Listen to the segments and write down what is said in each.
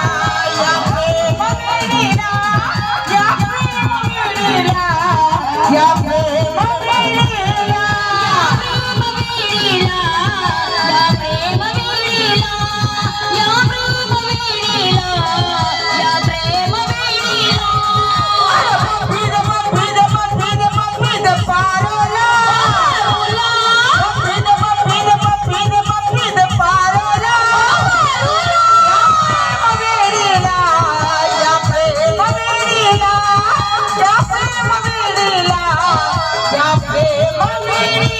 Yeah.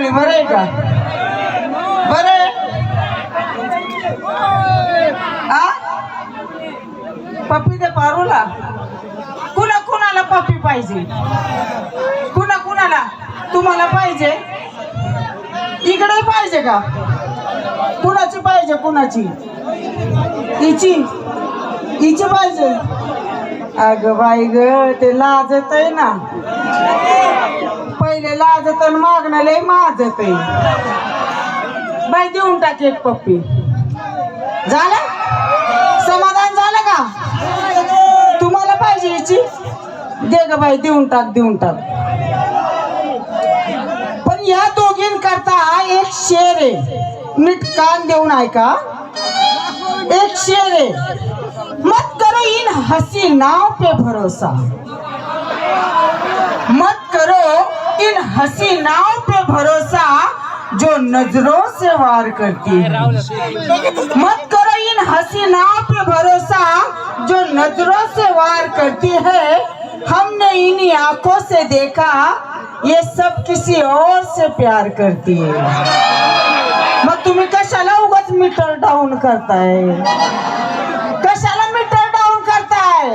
काय बरं आहे का? बरं आहे? आ? पप्पी दे पारूला? कुणा कुणाला पप्पी पाहिजे? कुणा कुणाला? तुम्हाला पाहिजे? इकडे पाहिजे का? कुणाची पाहिजे कुणाची? हिची? हिची पाहिजे? अग बाई ग ते लाजत आहे ना. पहिले लाजत आणि मागणं लय माझत आहे बाई देऊन टाक एक पप्पी. झालं? समाधान झालं का? तुम्हाला पाहिजे याची? दे ग बाई देऊन टाक देऊन टाक. पण या दोघींकरता एक शेर आहे. नीट कान देऊन ऐका. एक शेर आहे. मत करो इन हसी नाव पे भरोसा. मत करो इन हसीनाओं पे भरोसा जो नज़रों से वार करती है। मत करो इन हसीनाओं पे भरोसा जो नज़रों से वार करती है। हमने इन्हीं आँखों से देखा, ये सब किसी और से प्यार करती है। मग तुम्ही कशाला उगाच मीटर डाऊन करताय कशाला मीटर डाउन डाऊन करताय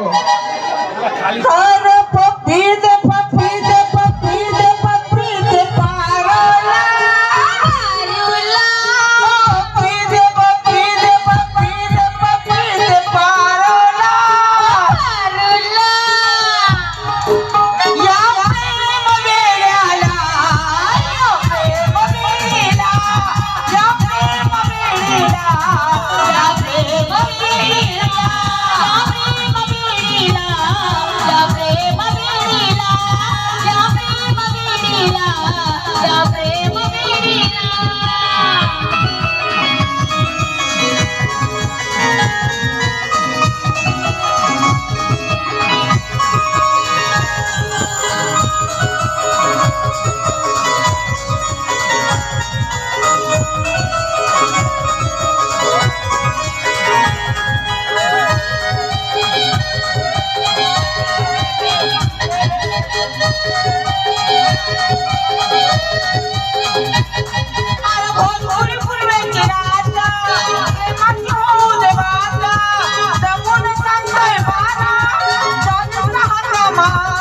mama.